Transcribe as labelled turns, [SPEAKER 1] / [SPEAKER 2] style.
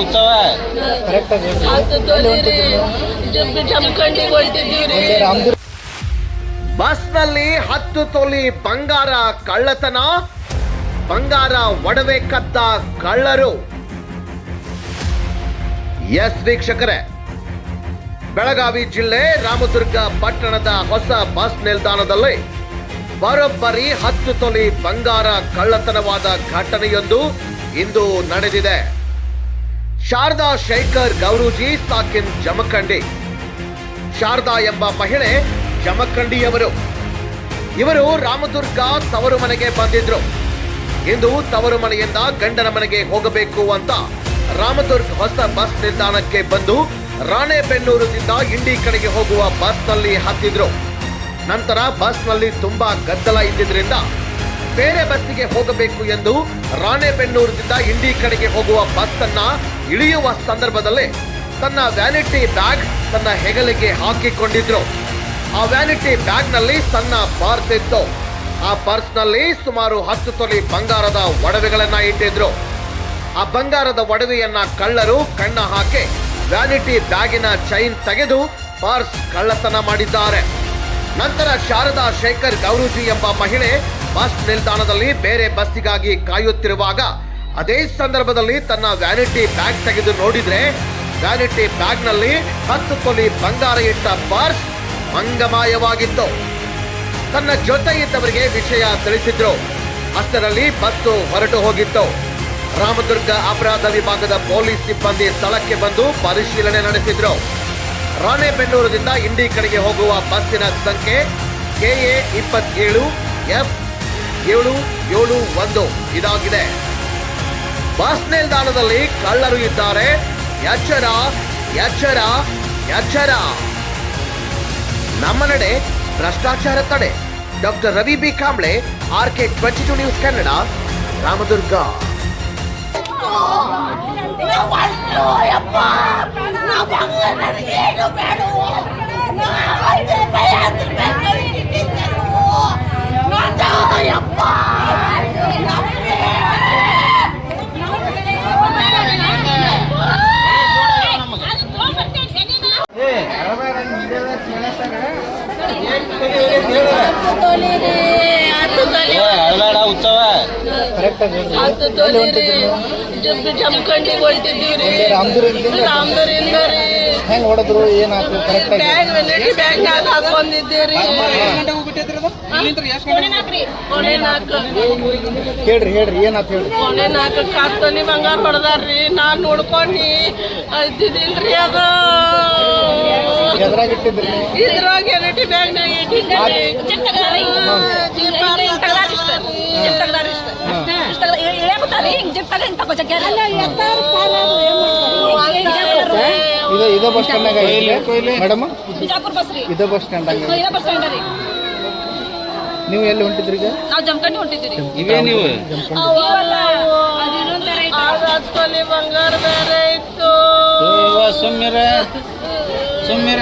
[SPEAKER 1] ಉತ್ಸವ
[SPEAKER 2] ಬಸ್ನಲ್ಲಿ ಹತ್ತು ತೊಲಿ ಬಂಗಾರ ಕಳ್ಳತನ ಬಂಗಾರ ಒಡವೆ ಕದ್ದ ಕಳ್ಳರು. ಎಸ್ ವೀಕ್ಷಕರೇ ಬೆಳಗಾವಿ ಜಿಲ್ಲೆ ರಾಮದುರ್ಗ ಪಟ್ಟಣದ ಹೊಸ ಬಸ್ ನಿಲ್ದಾಣದಲ್ಲಿ ಬರೋಬ್ಬರಿ ಹತ್ತು ತೊಲಿ ಬಂಗಾರ ಕಳ್ಳತನವಾದ ಘಟನೆಯೊಂದು ಇಂದು ನಡೆದಿದೆ. ಶಾರದಾ ಶೇಖರ್ ಗೌರೂಜಿ ಸಾಕಿನ್, ಜಮಖಂಡಿ. ಶಾರದಾ ಎಂಬ ಮಹಿಳೆ ಜಮಖಂಡಿಯವರು. ಇವರು ರಾಮದುರ್ಗ ತವರು ಮನೆಗೆ ಬಂದಿದ್ರು. ಇಂದು ತವರು ಮನೆಯಿಂದ ಗಂಡನ ಮನೆಗೆ ಹೋಗಬೇಕು ಅಂತ ರಾಮದುರ್ಗ ಹೊಸ ಬಸ್ ನಿಲ್ದಾಣಕ್ಕೆ ಬಂದು ರಾಣೆಬೆನ್ನೂರದಿಂದ ಇಂಡಿ ಕಡೆಗೆ ಹೋಗುವ ಬಸ್ನಲ್ಲಿ ಹತ್ತಿದ್ರು. ನಂತರ ಬಸ್ನಲ್ಲಿ ತುಂಬಾ ಗದ್ದಲ ಇದ್ದಿದ್ರಿಂದ ಬೇರೆ ಬಸ್ಸಿಗೆ ಹೋಗಬೇಕು ಎಂದು ರಾಣೆಬೆನ್ನೂರದಿಂದ ಇಂಡಿ ಕಡೆಗೆ ಹೋಗುವ ಬಸ್ ಅನ್ನ ಇಳಿಯುವ ಸಂದರ್ಭದಲ್ಲಿ ತನ್ನ ವ್ಯಾನಿಟಿ ಬ್ಯಾಗ್ ತನ್ನ ಹೆಗಲಿಗೆ ಹಾಕಿಕೊಂಡಿದ್ರು. ಆ ವ್ಯಾನಿಟಿ ಬ್ಯಾಗ್ನಲ್ಲಿ ಸಣ್ಣ ಪರ್ಸ್ ಇತ್ತು. ಆ ಪರ್ಸ್ನಲ್ಲಿ ಸುಮಾರು ಹತ್ತು ತೊಲಿ ಬಂಗಾರದ ಒಡವೆಗಳನ್ನ ಇಟ್ಟಿದ್ರು. ಆ ಬಂಗಾರದ ಒಡವೆಯನ್ನ ಕಳ್ಳರು ಕಣ್ಣ ಹಾಕಿ ವ್ಯಾನಿಟಿ ಬ್ಯಾಗಿನ ಚೈನ್ ತೆಗೆದು ಪರ್ಸ್ ಕಳ್ಳತನ ಮಾಡಿದ್ದಾರೆ. ನಂತರ ಶಾರದಾ ಶೇಖರ್ ಗೌರೂಜಿ ಎಂಬ ಮಹಿಳೆ ಬಸ್ ನಿಲ್ದಾಣದಲ್ಲಿ ಬೇರೆ ಬಸ್ಸಿಗಾಗಿ ಕಾಯುತ್ತಿರುವಾಗ ಅದೇ ಸಂದರ್ಭದಲ್ಲಿ ತನ್ನ ವ್ಯಾನಿಟಿ ಬ್ಯಾಗ್ ತೆಗೆದು ನೋಡಿದ್ರೆ ವ್ಯಾನಿಟಿ ಬ್ಯಾಗ್ನಲ್ಲಿ ಹತ್ತು ತೊಲಿ ಬಂಗಾರ ಇಟ್ಟ ಪರ್ಸ್ ಮಂಗಮಾಯವಾಗಿತ್ತು. ತನ್ನ ಜೊತೆ ಇದ್ದವರಿಗೆ ವಿಷಯ ತಿಳಿಸಿದ್ರು. ಅಷ್ಟರಲ್ಲಿ ಬಸ್ಸು ಹೊರಟು ಹೋಗಿತ್ತು. ರಾಮದುರ್ಗ ಅಪರಾಧ ವಿಭಾಗದ ಪೊಲೀಸ್ ಸಿಬ್ಬಂದಿ ಸ್ಥಳಕ್ಕೆ ಬಂದು ಪರಿಶೀಲನೆ ನಡೆಸಿದ್ರು. ರಾಣೆಬೆನ್ನೂರದಿಂದ ಇಂಡಿ ಕಡೆಗೆ ಹೋಗುವ ಬಸ್ಸಿನ ಸಂಖ್ಯೆ ಕೆಎ ಇಪ್ಪತ್ತೇಳು, ಎಫ್ ಏಳು ಏಳು, ಒಂದು ಇದಾಗಿದೆ. ಬಸ್ ನಿಲ್ದಾಣದಲ್ಲಿ ಕಳ್ಳರು ಇದ್ದಾರೆ. ಎಚ್ಚರ ಎಚ್ಚರ ಎಚ್ಚರ. ನಮ್ಮ ನಡೆ ಭ್ರಷ್ಟಾಚಾರ ತಡೆ. Doctor Ravi B Kamble R K twenty two news Kannada, Ramadurga.
[SPEAKER 3] Não, bagulho, mas ninguém
[SPEAKER 1] não perdoou.
[SPEAKER 3] Não, vai ter palhaço, vai ter ರಾಮದುರಿಂದ ರೀ.
[SPEAKER 4] ಹೆಂಗ್ ಹೊಡೆದ್ರು ಏನಾಯ್ತು ಕರೆಕ್ಟ್ ಆಗಿ?
[SPEAKER 3] ಬ್ಯಾಗ್ ವ್ಯಾನಿಟಿ ಬ್ಯಾಗ್ ನಾಗ ಹಾಕೊಂಡಿದ್ದೀರಿ ಕೊನೆ ನಾಲ್ಕು
[SPEAKER 4] ಹೇಳ್ರಿ ಹೇಳ್ರಿ ಏನಾಯ್ತು ಹೇಳ್ರಿ?
[SPEAKER 3] ಕೊನೆ ನಾಲ್ಕು. ಬಂಗಾರ ಹೊಡೆದಾರ್ರಿ ನಾನ್ ನೋಡ್ಕೊಂಡು. ಇದ್ದಿದ್ದಿಲ್ರಿ ಅದು.
[SPEAKER 4] ಎದ್ರಾಗ ಇಟ್ಟಿದ್ರಿ
[SPEAKER 3] ಇದ್ರಾಗ ಇಟ್ಟಿದ್ದೀರಿ
[SPEAKER 4] ಇದು ಇದೇ bus stand madam?
[SPEAKER 5] Bijapur bus ರೀ.
[SPEAKER 4] ಇದೇ ಬಸ್ ಸ್ಟ್ಯಾಂಡ್ ಆಗ
[SPEAKER 5] ಇದೇ ಬಸ್ ಸ್ಟ್ಯಾಂಡ್ ರೀ.
[SPEAKER 4] ನೀವು ಎಲ್ಲಿ ಹೊಂಟಿದ್ರಿ ಈಗ?
[SPEAKER 5] ನಾವು ಜಮಖಂಡಿ ಹೊಂಟಿದ್ದೀರಿ
[SPEAKER 1] ಇವೇ ನೀವು
[SPEAKER 3] ತೊಲಿ ಬಂಗಾರ ಬೇರೆ ಇತ್ತು.
[SPEAKER 1] ಸುಮ್ಮಿರ. ಸುಮ್ಮಿರ.